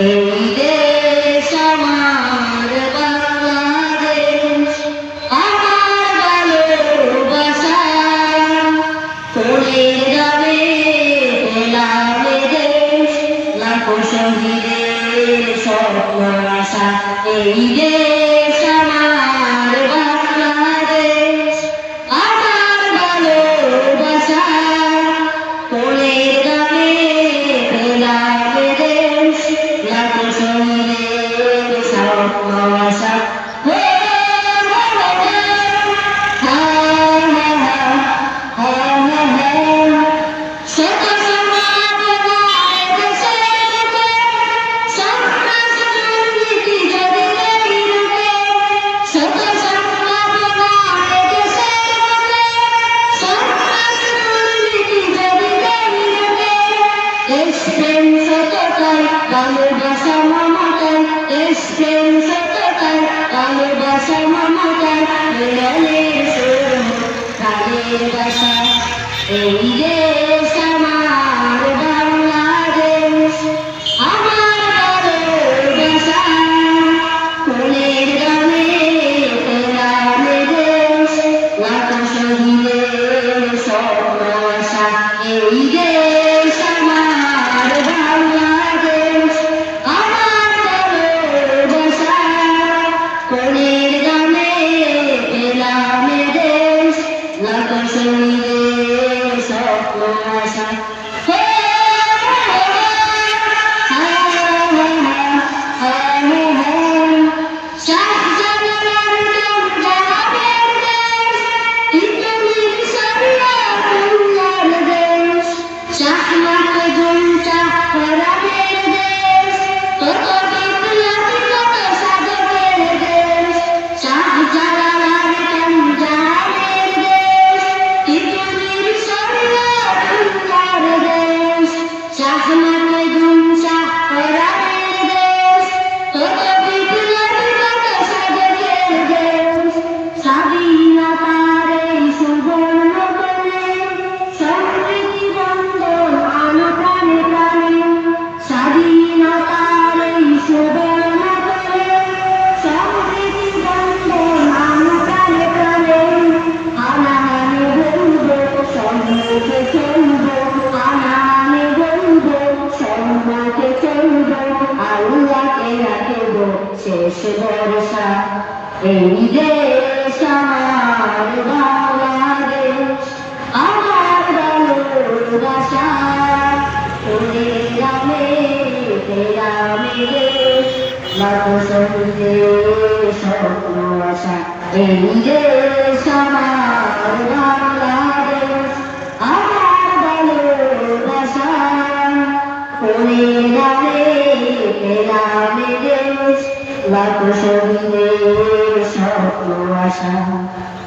এই দেশ আমার বাংলাদেশ আমার যাবে এলাবে দেশ লাখো শহীদের স্বপ্ন আশা। এই দেশ It's been such a great কালের বাসা এই যে Bye. I go. শেষ ভরসা এই দেশ আমার বাংলাদেশ আমার ভালোবাসা তোরে রামে রামে দেশ মাতসঙ্গে স্বপ্ন আশা এই দেশ আমার বাংলাদেশ আমার ভালোবাসা তোরে রামে রামে like a shady wish of Russia.